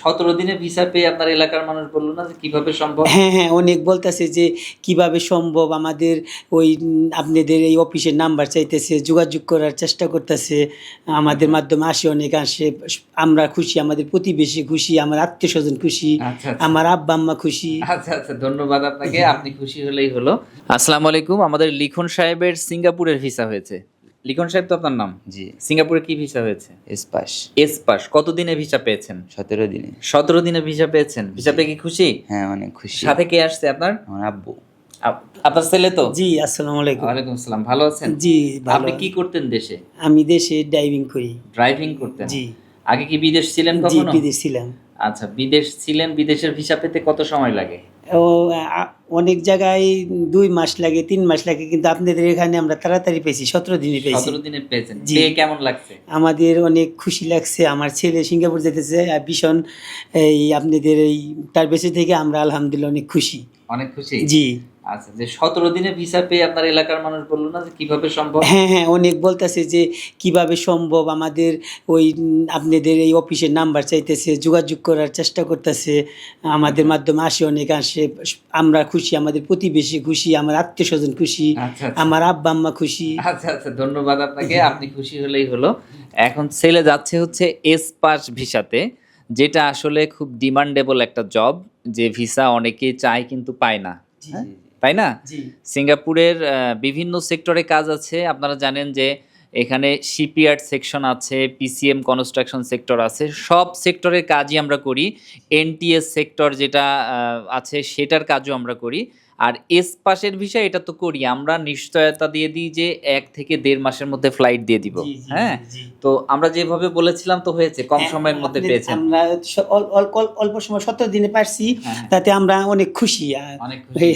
সতেরো দিনে ভিসা পেয়ে আপনার এলাকার মানুষ বলল না যে কীভাবে সম্ভব? হ্যাঁ হ্যাঁ অনেক বলতেছে যে কীভাবে সম্ভব আমাদের ওই আপনাদের এই অফিসের নাম্বার চাইতেছে যোগাযোগ করার চেষ্টা করতেছে। আমাদের মাধ্যমে আসে অনেক আসে। আমরা খুশি আমাদের প্রতিবেশী খুশি আমার আত্মীয় স্বজন খুশি আচ্ছা আচ্ছা। আমার আব্বা আম্মা খুশি। আচ্ছা আচ্ছা ধন্যবাদ আপনাকে। আপনি খুশি হলেই হলো। আসসালামু আলাইকুম। আমাদের লিখন সাহেবের সিঙ্গাপুরের ভিসা হয়েছে। লিখন সাহেব তো আপনার নাম? জি। সিঙ্গাপুরে কি ভিসা হয়েছে? S pass. এস পাস কতদিনে ভিসা পেয়েছেন? সতেরো দিনে। সতেরো দিনে ভিসা পেয়েছেন। ভিসা পেয়ে কি খুশি? হ্যাঁ অনেক খুশি। সাথে কে আসছে আপনার? আমার আব্বু। আপনার ছেলে তো? জি আসসালামু আলাইকুম। ওয়ালাইকুম আসসালাম। ভালো আছেন? জি আপনি কি করতেন দেশে? আমি দেশে ড্রাইভিং করি। ড্রাইভিং করতেন? জি। আগে কি বিদেশ ছিলেন জি কখনো? বিদেশ ছিলাম। আচ্ছা বিদেশ ছিলেন বিদেশের ভিসা পেতে কত সময় লাগে? অনেক জায়গায় দুই মাস লাগে তিন মাস লাগে কিন্তু আপনাদের এখানে আমরা তাড়াতাড়ি পেয়েছি সতেরো দিনে পেয়েছি। সতেরো দিনে পেয়েছেন। যে কেমন লাগছে? আমাদের অনেক খুশি লাগছে আমার ছেলে সিঙ্গাপুর যেতেছে ভীষণ এই আপনাদের এই তার বেঁচে থেকে আমরা আলহামদুলিল্লাহ অনেক খুশি। অনেক খুশি? জি। আচ্ছা যে সতেরো দিনে ভিসা পেয়ে আপনার এলাকার মানুষ বলল না যে কীভাবে সম্ভব? হ্যাঁ হ্যাঁ অনেক বলতেছে যে কীভাবে সম্ভব আমাদের ওই আপনাদের এই অফিসের নাম্বার চাইতেছে যোগাযোগ করার চেষ্টা করতেছে। আমাদের মাধ্যমে আসে অনেক আসে। আমরা খুশি আমাদের প্রতিবেশী খুশি আমার আত্মীয় স্বজন খুশি আচ্ছা আচ্ছা। আমার আব্বা আম্মা খুশি। আচ্ছা আচ্ছা ধন্যবাদ আপনাকে। আপনি খুশি হলেই হলো। এখন ছেলে যাচ্ছে হচ্ছে এস পাস ভিসাতে যেটা আসলে খুব ডিমান্ডেবল একটা জব যে ভিসা অনেকেই চায় কিন্তু পায় না। হ্যাঁ? তাই না? সিঙ্গাপুরের বিভিন্ন সেক্টরে কাজ আছে। আপনারা জানেন যে এখানে শিপইয়ার্ড সেকশন আছে পিসিএম কনস্ট্রাকশন সেক্টর আছে। সব সেক্টরের কাজই আমরা করি। এনটিএস সেক্টর যেটা আছে সেটার কাজও আমরা করি। আর এস পাশের বিষয় এটা তো করি আমরা নিশ্চয়তা দিয়ে দিই যে এক থেকে দেড় মাসের মধ্যে ফ্লাইট দিয়ে দিব। হ্যাঁ? তো আমরা যেভাবে বলেছিলাম তো হয়েছে কম হ্যাঁ, সময়ের মধ্যে পেয়েছেন। আমরা অল্প সময় সতেরো দিনে পারছি হ্যাঁ। তাতে আমরা অনেক খুশি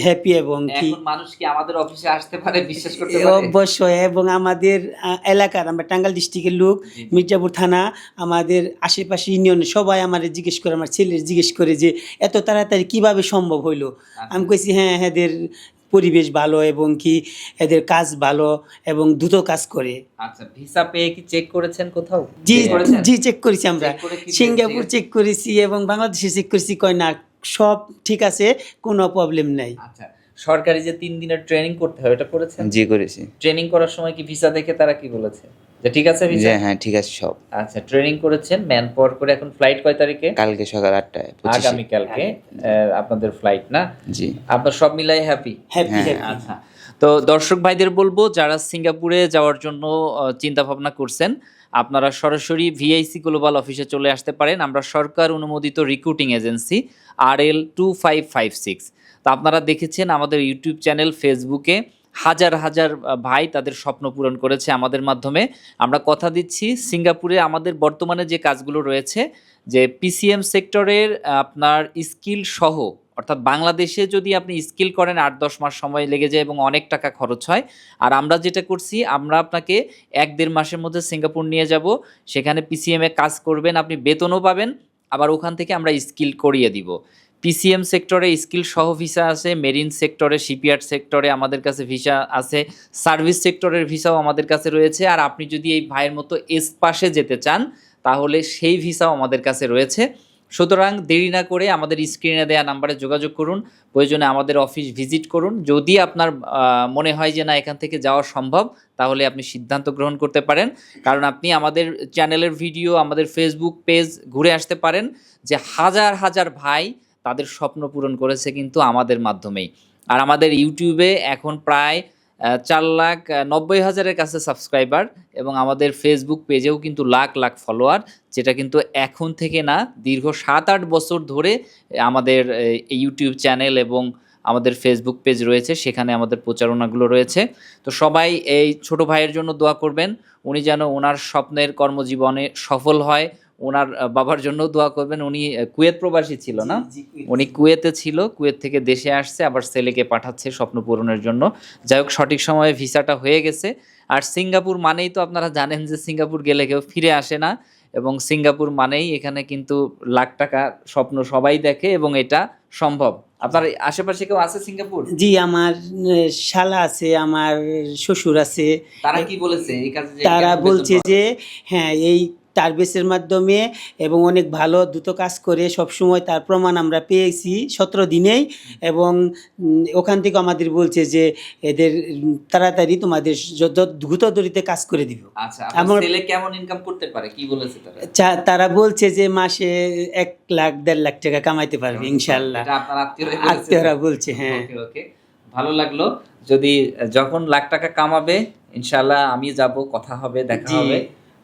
হ্যাপি এবং কি মানুষ কি আমাদের অফিসে আসতে পারে বিশ্বাস করতে পারে? অবশ্যই এবং আমাদের এলাকার আমরা টাঙ্গাল ডিস্ট্রিক্টের লোক। মির্জাপুর থানা আমাদের আশেপাশে ইউনিয়নে সবাই আমার জিজ্ঞেস করে আমার ছেলের জিজ্ঞেস করে যে এত তাড়াতাড়ি কীভাবে সম্ভব হইল? আমি কইছি হ্যাঁ হ্যাঁ এদের পরিবেশ ভালো এবং কি এদের কাজ ভালো এবং দ্রুত কাজ করে। আচ্ছা ভিসা পেয়ে কি চেক করেছেন কোথাও? জি জি চেক করেছি আমরা। সিঙ্গাপুর চেক করেছি এবং বাংলাদেশে চেক করেছি। কয় না সব ঠিক আছে কোনো প্রবলেম নাই। আচ্ছা সরকারি যে তিন দিনের ট্রেনিং করতে হয় ওটা করেছেন? জি করেছি। ট্রেনিং করার সময় কি ভিসা দেখে তারা কি বলেছে? ঠিক আছে ভিসা? হ্যাঁ ঠিক আছে সব। আচ্ছা ট্রেনিং করেছেন ম্যান পাওয়ার করে এখন ফ্লাইট কয় তারিখে? কালকে সকাল আটটায় আগামী। কালকে আপনাদের ফ্লাইট না? জি। আপনার সব মিলাই হ্যাপি হ্যাপি হ্যাঁ, হ্যাপি আচ্ছা তো দর্শক ভাইদের বলব যারা সিঙ্গাপুরে যাওয়ার জন্য চিন্তা ভাবনা করছেন আপনারা সরাসরি ভিআইসি গ্লোবাল অফিসে চলে আসতে পারেন। আমরা সরকার অনুমোদিত recruiting agency R L two five five six তো আপনারা দেখেছেন আমাদের ইউটিউব চ্যানেল ফেসবুকে হাজার হাজার ভাই তাদের স্বপ্ন পূরণ করেছে আমাদের মাধ্যমে। আমরা কথা দিচ্ছি সিঙ্গাপুরে আমাদের বর্তমানে যে কাজগুলো রয়েছে, যে পিসিএম সেক্টরের আপনার স্কিল সহ, অর্থাৎ বাংলাদেশে যদি আপনি স্কিল করেন, আট দশ মাস সময় লেগে যায় এবং অনেক টাকা খরচ হয়। আর আমরা যেটা করছি, আমরা আপনাকে এক দেড় মাসের মধ্যে সিঙ্গাপুর নিয়ে যাব। সেখানে পিসিএম কাজ করবেন, আপনি বেতনও পাবেন, আবার ওখান থেকে আমরা স্কিল করিয়ে দিব। পিসিএম সেক্টরে স্কিল সহ ভিসা আছে মেরিন সেক্টরে শিপইয়ার্ড সেক্টরে আমাদের কাছে ভিসা আছে সার্ভিস সেক্টরের ভিসাও আমাদের কাছে রয়েছে। আর আপনি যদি এই ভাইয়ের মতো এস পাশে যেতে চান, তাহলে সেই ভিসাও আমাদের কাছে রয়েছে। সুতরাং দেরি না করে আমাদের স্ক্রিনে দেওয়া নাম্বারে যোগাযোগ করুন, প্রয়োজনে আমাদের অফিস ভিজিট করুন। যদি আপনার মনে হয় যে না, এখান থেকে যাওয়া সম্ভব, তাহলে আপনি সিদ্ধান্ত গ্রহণ করতে পারেন। কারণ আপনি আমাদের চ্যানেলের ভিডিও আমাদের ফেসবুক পেজ ঘুরে আসতে পারেন, যে হাজার হাজার ভাই তাদের স্বপ্ন পূরণ করেছে কিন্তু আমাদের মাধ্যমেই। আর আমাদের ইউটিউবে এখন প্রায় চার লাখ নব্বই হাজারের কাছে সাবস্ক্রাইবার এবং আমাদের ফেসবুক পেজেও কিন্তু লাখ লাখ ফলোয়ার, যেটা কিন্তু এখন থেকে না, দীর্ঘ সাত, আট বছর ধরে আমাদের ইউটিউব চ্যানেল এবং আমাদের ফেসবুক পেজ রয়েছে, সেখানে আমাদের প্রচারণাগুলো রয়েছে। তো সবাই এই ছোট ভাইয়ের জন্য দোয়া করবেন, উনি যেন ওনার স্বপ্নের কর্মজীবনে সফল হয় ওনার বাবার জন্য দোয়া করবেন। উনি কুয়েত প্রবাসী ছিল না? উনি কুয়েতে ছিল কুয়েত থেকে দেশে আসছে আবার ছেলেকে পাঠাচ্ছে স্বপ্ন পূরণের জন্য। যাই হোক সঠিক সময়ে ভিসাটা হয়ে গেছে। আর সিঙ্গাপুর মানেই তো আপনারা জানেন যে সিঙ্গাপুর গেলে কেউ ফিরে আসে না। এবং সিঙ্গাপুর মানেই এখানে কিন্তু লাখ টাকা স্বপ্ন সবাই দেখে এবং এটা সম্ভব। আপনার আশেপাশে কেউ আছে সিঙ্গাপুর? জি আমার শালা আছে আমার শ্বশুর আছে। তারা কি বলেছে এই কাজে তারা বলছে যে হ্যাঁ এই টার্বেসের মাধ্যমে এবং অনেক ভালো দ্রুত কাজ করে সবসময় তার প্রমাণ আমরা পেয়েছি সতেরো দিনেই এবং ওখান থেকে আমাদের বলছে যে এদের তাড়াতাড়ি তোমাদের যত দ্রুত দরিতে কাজ করে দিব। আচ্ছা আমার- ছেলে কেমন ইনকাম করতে পারে? কি বলেছে তারা? তারা বলছে যে মাসে এক লাখ দেড় লাখ টাকা কামাইতে পারবে ইনশাল্লাহ এটা আত্মীয়রা বলছে। হ্যাঁ। ওকে ভালো লাগল। যদি যখন লাখ টাকা কামাবে ইনশাআল্লাহ আমি যাব কথা হবে দেখা হবে।